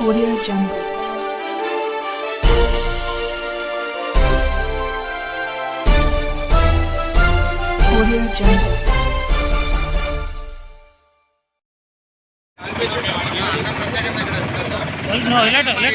Audio Jungle. Audio Jungle. No, let, let,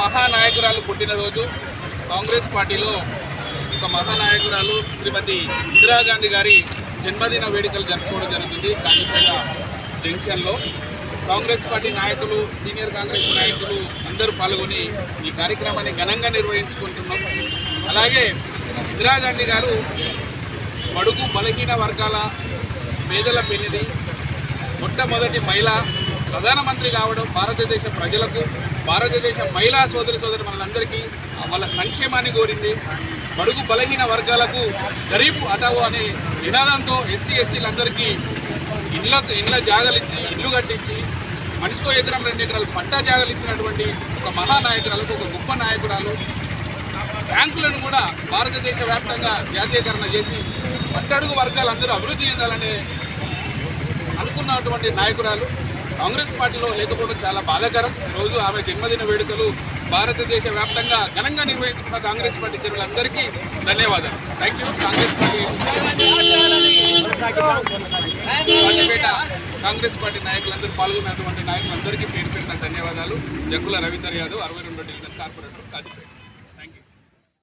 మహానాయకురాలు పుట్టినరోజు. కాంగ్రెస్ పార్టీలో ఒక మహానాయకురాలు శ్రీమతి ఇందిరాగాంధీ గారి జన్మదిన వేడుకలు జరుపుకోవడం జరుగుతుంది కాజీపేట జంక్షన్లో. కాంగ్రెస్ పార్టీ నాయకులు సీనియర్ కాంగ్రెస్ నాయకులు అందరూ పాల్గొని ఈ కార్యక్రమాన్ని ఘనంగా నిర్వహించుకుంటున్నాం. అలాగే ఇందిరాగాంధీ గారు బడుగు బలహీన వర్గాల పేదల పెళ్ళిది మొట్టమొదటి మహిళ ప్రధానమంత్రి కావడం భారతదేశ ప్రజలకు భారతదేశ మహిళా సోదరి సోదరి మనందరికీ వాళ్ళ సంక్షేమాన్ని కోరింది. బడుగు బలహీన వర్గాలకు గరీబ్ అటావు అనే నినాదంతో ఎస్సీ ఎస్టీలందరికీ ఇళ్ళ ఇళ్ళ జాగలిచ్చి ఇల్లు కట్టించి మనిషికో ఎకరం రెండు ఎకరాలు పట్టా జాగలు ఇచ్చినటువంటి ఒక మహానాయకురాలకు ఒక గొప్ప నాయకురాలు. బ్యాంకులను కూడా భారతదేశ వ్యాప్తంగా జాతీయకరణ చేసి పట్టడుగు వర్గాలందరూ అభివృద్ధి చెందాలనే అనుకున్నటువంటి నాయకురాలు. కాంగ్రెస్ పార్టీలో లేకపోవడం చాలా బాధాకరం. రోజు ఆమె జన్మదిన వేడుకలు భారతదేశ వ్యాప్తంగా ఘనంగా నిర్వహించుకున్న కాంగ్రెస్ పార్టీ సభ్యులందరికీ ధన్యవాదాలు. Thank you Congress party Congress party నాయకులందరూ పాల్గొన్నటువంటి నాయకులందరికీ పేరు పెట్టిన ధన్యవాదాలు. జక్కుల రవీందర్ యాదవ్ అరవై రెండో డివిజన్ కార్పొరేటర్ కాజీపేట.